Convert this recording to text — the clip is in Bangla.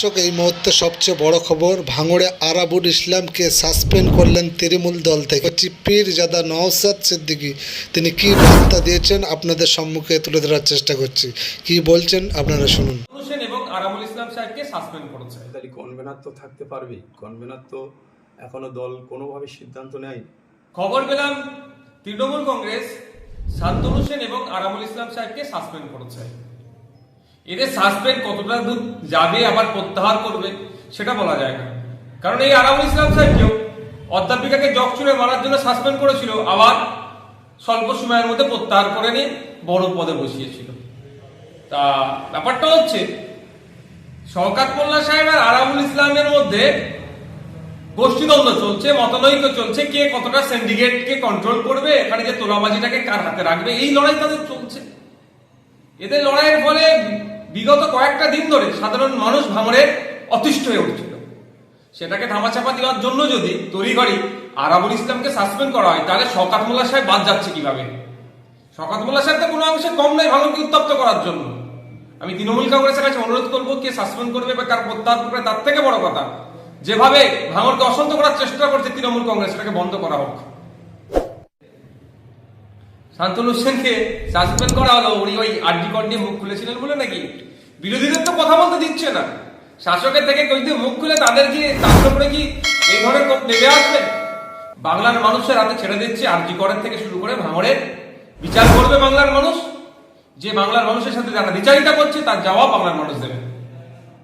দর্শক এই মুহূর্তে সবচেয়ে বড় খবর ভাঙড়ে আরাবুল ইসলামকে সাসপেন্ড করলেন তৃণমূল দল থেকে। হচ্ছে পীর জাদা নওসাদ সিদ্দিকী তিনি কি বার্তা দিয়েছেন আপনাদের সম্মুখে তুলে ধরার চেষ্টা করছি। কি বলছেন আপনারা শুনুন। এবং আরামুল ইসলাম সাহেবকে সাসপেন্ড করেছে। তাহলে কনভেনার তো থাকতে কনভেনার তো এখনও দল কোনোভাবে সিদ্ধান্ত নেয় খবর পেলাম তৃণমূল কংগ্রেস শান্তনু হোসেন এবং আরামুল ইসলাম সাহেবকে সাসপেন্ড করেছে। এদের সাসপেন্ড কতটা দূর যাবে, আবার প্রত্যাহার করবে, সেটা বলা যায় না। কারণ এই আরামুল ইসলাম সাহেবকেও অধ্যাপিকাকে জগ চুড়ে মারার জন্য সাসপেন্ড করেছিল, আবার স্বল্প সময়ের মধ্যে প্রত্যাহার করে নিয়ে বড় পদে বসিয়েছিল। তা ব্যাপারটা হচ্ছে, শওকাত মোল্লা সাহেব আর আরামুল ইসলামের মধ্যে গোষ্ঠীদ্বন্দ্ব চলছে, মতনৈক্য চলছে, কে কতটা সিন্ডিকেটকে কন্ট্রোল করবে, এখানে যে তোলাবাজিটাকে কার হাতে রাখবে, এই লড়াই তাদের চলছে। এদের লড়াইয়ের ফলে বিগত কয়েকটা দিন ধরে সাধারণ মানুষ ভাঙড়ের অতিষ্ঠ হয়ে উঠছিল। সেটাকে ধামাচাপা দেওয়ার জন্য যদি তড়িঘড়ি আরাবুল ইসলামকে সাসপেন্ড করা হয়, তাহলে শকাত মোল্লা সাহেব বাদ যাচ্ছে কীভাবে? শকাত মোল্লা সাহেব তো কোনো অংশে কম নয়, ভাঙড়কে উত্তপ্ত করার জন্য। আমি তৃণমূল কংগ্রেসের কাছে অনুরোধ করব, কে সাসপেন্ড করবে বা কার প্রত্যাহার করবে, তার থেকে বড় কথা, যেভাবে ভাঙড়কে অশান্ত করার চেষ্টা করছে তৃণমূল কংগ্রেস, সেটাকে বন্ধ করা হোক। শান্তনু হোসেনকে সাসপেন্ড করা হলো। উনি ওই আরডি কর নিয়ে মুখ খুলেছিলেন বলে নাকি? বিরোধীদের তো কথা বলতে দিচ্ছে না। শাসকের থেকে দিয়ে মুখ খুলে তাদের কি তাদের উপরে কি এই ধরনের নেমে আসবে? বাংলার মানুষের হাতে ছেড়ে দিচ্ছে আরজি করের থেকে শুরু করে ভাঙড়ের। বিচার করবে বাংলার মানুষ। যে বাংলার মানুষের সাথে যারা বিচারিতা করছে, তার জবাব বাংলার মানুষ দেবে।